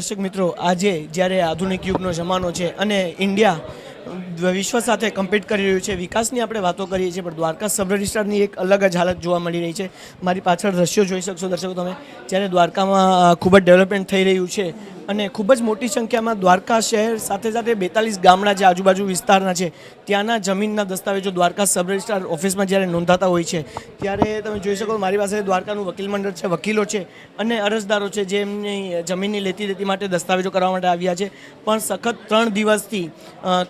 દર્શક મિત્રો, આજે જ્યારે આધુનિક યુગનો જમાનો છે અને ઇન્ડિયા વિશ્વ સાથે કમ્પીટ કરી રહ્યું છે, વિકાસની આપણે વાતો કરીએ છીએ, પણ દ્વારકા સબ રજિસ્ટ્રારની એક અલગ જ હાલત જોવા મળી રહી છે. મારી પાછળ દ્રશ્યો જોઈ શકશો દર્શકો તમે. જ્યારે દ્વારકામાં ખૂબ જ ડેવલપમેન્ટ થઈ રહ્યું છે અને ખૂબ જ મોટી સંખ્યામાં દ્વારકા શહેર સાથે સાથે બેતાલીસ ગામડા જે આજુબાજુ વિસ્તારના છે, ત્યાંના જમીનના દસ્તાવેજો દ્વારકા સબ રજિસ્ટ્રાર ઓફિસમાં જ્યારે નોંધાતા હોય છે, ત્યારે તમે જોઈ શકો મારી પાસે દ્વારકાનું વકીલ મંડળ છે, વકીલો છે અને અરજદારો છે જે એમની જમીનની લેતી દેતી માટે દસ્તાવેજો કરવા માટે આવ્યા છે. પણ સખત ત્રણ દિવસથી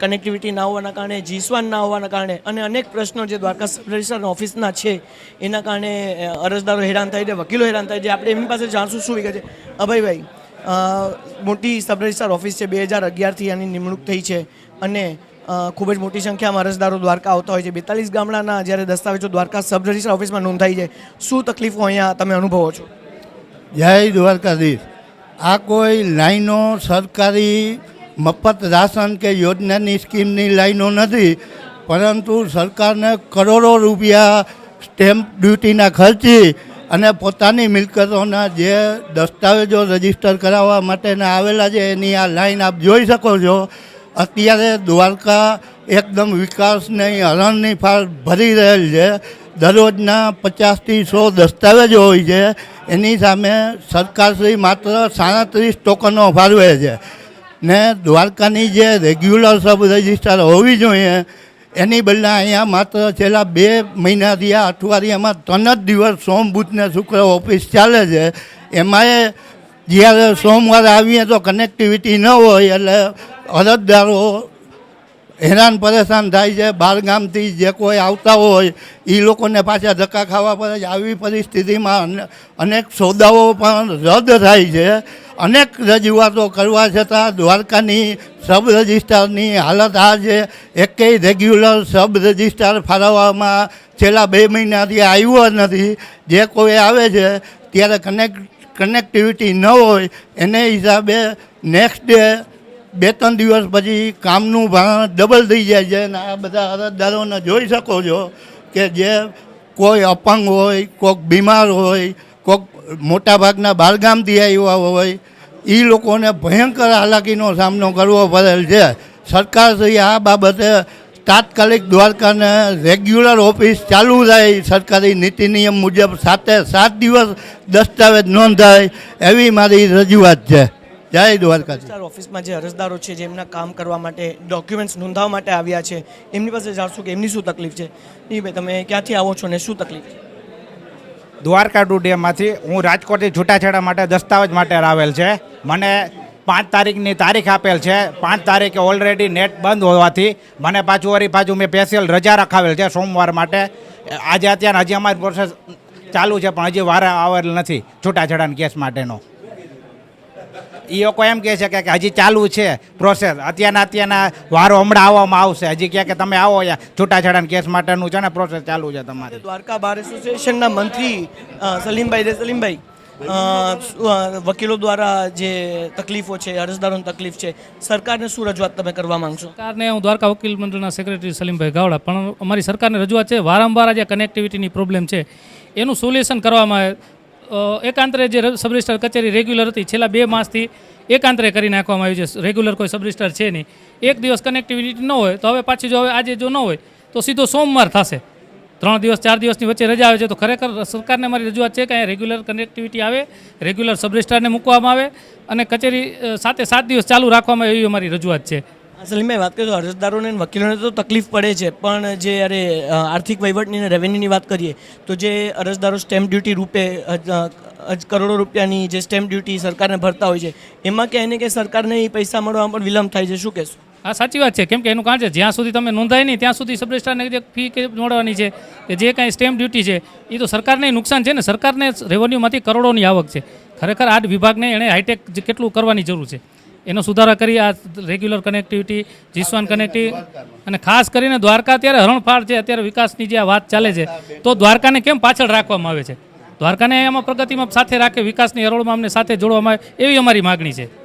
કનેક્ટિવિટી ના હોવાના કારણે, જીસવાન ના હોવાના કારણે અને અનેક પ્રશ્નો જે દ્વારકા સબ રજિસ્ટ્રાર ઓફિસના છે, એના કારણે અરજદારો હેરાન થાય છે, વકીલો હેરાન થાય છે. આપણે એમની પાસે જાણશું શું વિગત છે? અભયભાઈ. મોટી સબ રજિસ્ટ્રાર ઓફિસ છે, બે હજાર અગિયારથી આની નિમણૂક થઈ છે. અને ખૂબ જ મોટી સંખ્યામાં અરજદારો દ્વારકા આવતા હોય છે. બેતાલીસ ગામડાના જ્યારે દસ્તાવેજો દ્વારકા સબ રજિસ્ટ્રાર ઓફિસમાં નોંધાઈ જાય. શું તકલીફો અહીંયા તમે અનુભવો છો? જય દ્વારકાધીશ. આ કોઈ લાઈનો સરકારી મફત રાશન કે યોજનાની સ્કીમની લાઈનો નથી, પરંતુ સરકારને કરોડો રૂપિયા સ્ટેમ્પ ડ્યુટીના ખર્ચી અને પોતાની મિલકતોના જે દસ્તાવેજો રજિસ્ટર કરાવવા માટેના આવેલા છે, એની આ લાઈન આપ જોઈ શકો છો. અત્યારે દ્વારકા એકદમ વિકાસની હરણની ફાળ ભરી રહેલ છે. દરરોજના પચાસથી સો દસ્તાવેજો હોય છે. એની સામે સરકારશ્રી માત્ર સાડત્રીસ ટોકનો ફાળવે છે. ને દ્વારકાની જે રેગ્યુલર સબ રજિસ્ટર હોવી જોઈએ એની બદલે અહીંયા માત્ર છેલ્લા બે મહિનાથી આ અઠવાડિયામાં ત્રણ જ દિવસ સોમ બુધ શુક્ર ઓફિસ ચાલે છે. એમાંય જ્યારે સોમવારે આવીએ તો કનેક્ટિવિટી ન હોય એટલે અરજદારો હેરાન પરેશાન થાય છે બહારગામથી જે કોઈ આવતા હોય એ લોકોને પાછા ધક્કા ખાવા પડે છે. આવી પરિસ્થિતિમાં અને- અનેક સોદાઓ પણ રદ થાય છે. અનેક રજૂઆતો કરવા છતાં દ્વારકાની સબ રજિસ્ટ્રારની હાલત આ છે. એકેય રેગ્યુલર સબ રજિસ્ટ્રાર ફાળવવામાં છેલ્લા બે મહિનાથી આવ્યો નથી. જે કોઈ આવે છે, ત્યારે કનેક્ટ કનેક્ટિવિટી ન હોય, એને હિસાબે નેક્સ્ટ ડે બે ત્રણ દિવસ પછી કામનું ભારણ ડબલ થઈ જાય છે. અને આ બધા અરજદારોને જોઈ શકો છો કે જે કોઈ અપંગ હોય કોઈક બીમાર હોય કોઈક મોટાભાગના બહારગામથી આવ્યા હોય એ લોકોને ભયંકર હાલાકીનો સામનો કરવો પડેલ છે. સરકારશ્રી આ બાબતે તાત્કાલિક દ્વારકાને રેગ્યુલર ઓફિસ ચાલુ થાય, સરકારી નીતિ નિયમ મુજબ સાતે સાત દિવસ દસ્તાવેજ નોંધાય, એવી મારી રજૂઆત છે. જય દ્વારકા ઓફિસમાં જે અરજદારો છે જેમના કામ કરવા માટે ડોક્યુમેન્ટ્સ નોંધાવવા માટે આવ્યા છે, એમની પાસે જાણશું કે એમની શું તકલીફ છે? એ ભાઈ, તમે ક્યાંથી આવો છો ને શું તકલીફ છે? દ્વારકા ટુ ડેમમાંથી હું રાજકોટથી છૂટાછેડા માટે દસ્તાવેજ માટે આવેલ છે. મને પાંચ તારીખની તારીખ આપેલ છે. પાંચ તારીખે ઓલરેડી નેટ બંધ હોવાથી મને પાછું વળી પાછું મેં સ્પેશિયલ રજા રખાવેલ છે સોમવાર માટે. આજે અત્યારે હજી અમારી પ્રોસેસ ચાલુ છે, પણ હજી વાર આવેલ નથી છૂટાછેડાના કેસ માટેનો. એ લોકો એમ કહે છે કે હજી ચાલુ છે પ્રોસેસ અત્યારના અત્યારના વારો હમણાં આવવામાં આવશે. હજી કહે કે તમે આવો અહીંયા. છૂટાછેડાના કેસ માટેનું છે ને પ્રોસેસ ચાલુ છે તમારે. દ્વારકા બાર એસોસિએશનના મંત્રી સલીમભાઈ રે સલીમભાઈ વકીલો દ્વારા જે તકલીફો છે અરજદારોની તકલીફ છે સરકારને શું રજૂઆત તમે કરવા માંગશો? સરકારને હું દ્વારકા વકીલ મંડળના સેક્રેટરી સલીમભાઈ ગાવડા. પણ અમારી સરકારને રજૂઆત છે વારંવાર જે કનેક્ટિવિટીની પ્રોબ્લેમ છે. એનું સોલ્યુશન કરવામાં એકાંતરે જે સબ રજિસ્ટર કચેરી રેગ્યુલર હતી, છેલ્લા બે માસથી એકાંતરે કરી નાખવામાં આવી છે. રેગ્યુલર કોઈ સબ રજિસ્ટર છે નહીં. એક દિવસ કનેક્ટિવિટી ન હોય, તો હવે પાછી જો હવે આજે જો ન હોય, તો સીધો સોમવાર થશે. ત્રણ દિવસ, ચાર દિવસની વચ્ચે રજા આવે છે. તો ખરેખર સરકારને મારી રજૂઆત છે કે અહીંયા રેગ્યુલર કનેક્ટિવિટી આવે, રેગ્યુલર સબ રજિસ્ટ્રારને મૂકવામાં આવે અને કચેરી સાથે સાત દિવસ ચાલુ રાખવામાં આવે એવી અમારી રજૂઆત છે. સલીમભાઈ વાત કરીએ તો અરજદારોને વકીલોને તો તકલીફ પડે છે, પણ જે અરે આર્થિક વહીવટની અને રેવન્યુની વાત કરીએ, તો જે અરજદારો સ્ટેમ્પ ડ્યુટી રૂપે કરોડો રૂપિયાની જે સ્ટેમ્પ ડ્યુટી સરકારને ભરતા હોય છે, એમાં કે એને કે સરકારને એ પૈસા મળવામાં પણ વિલંબ થાય છે, શું કહેશો? હા, સાચી વાત છે, કેમ કે એનું કારણ છે, જ્યાં સુધી તમે નોંધાય નહીં, ત્યાં સુધી સબરેસ્ટારને જે ફી કે મળવાની છે, કે જે કાંઈ સ્ટેમ્પ ડ્યુટી છે, એ તો સરકારને નુકસાન છે ને, સરકારને રેવન્યુમાંથી કરોડોની આવક છે. ખરેખર આ વિભાગને એણે હાઈટેક કેટલું કરવાની જરૂર છે. એનો સુધારા કરી, આ રેગ્યુલર કનેક્ટિવિટી જીસવાન કનેક્ટિવિટી અને ખાસ કરીને દ્વારકા અત્યારે હરણફાળ છે, અત્યારે વિકાસની જે આ વાત ચાલે છે, તો દ્વારકાને કેમ પાછળ રાખવામાં આવે છે? દ્વારકાને એમાં પ્રગતિમાં સાથે રાખે, વિકાસની હરોળમાં અમને સાથે જોડવામાં આવે, એવી અમારી માગણી છે.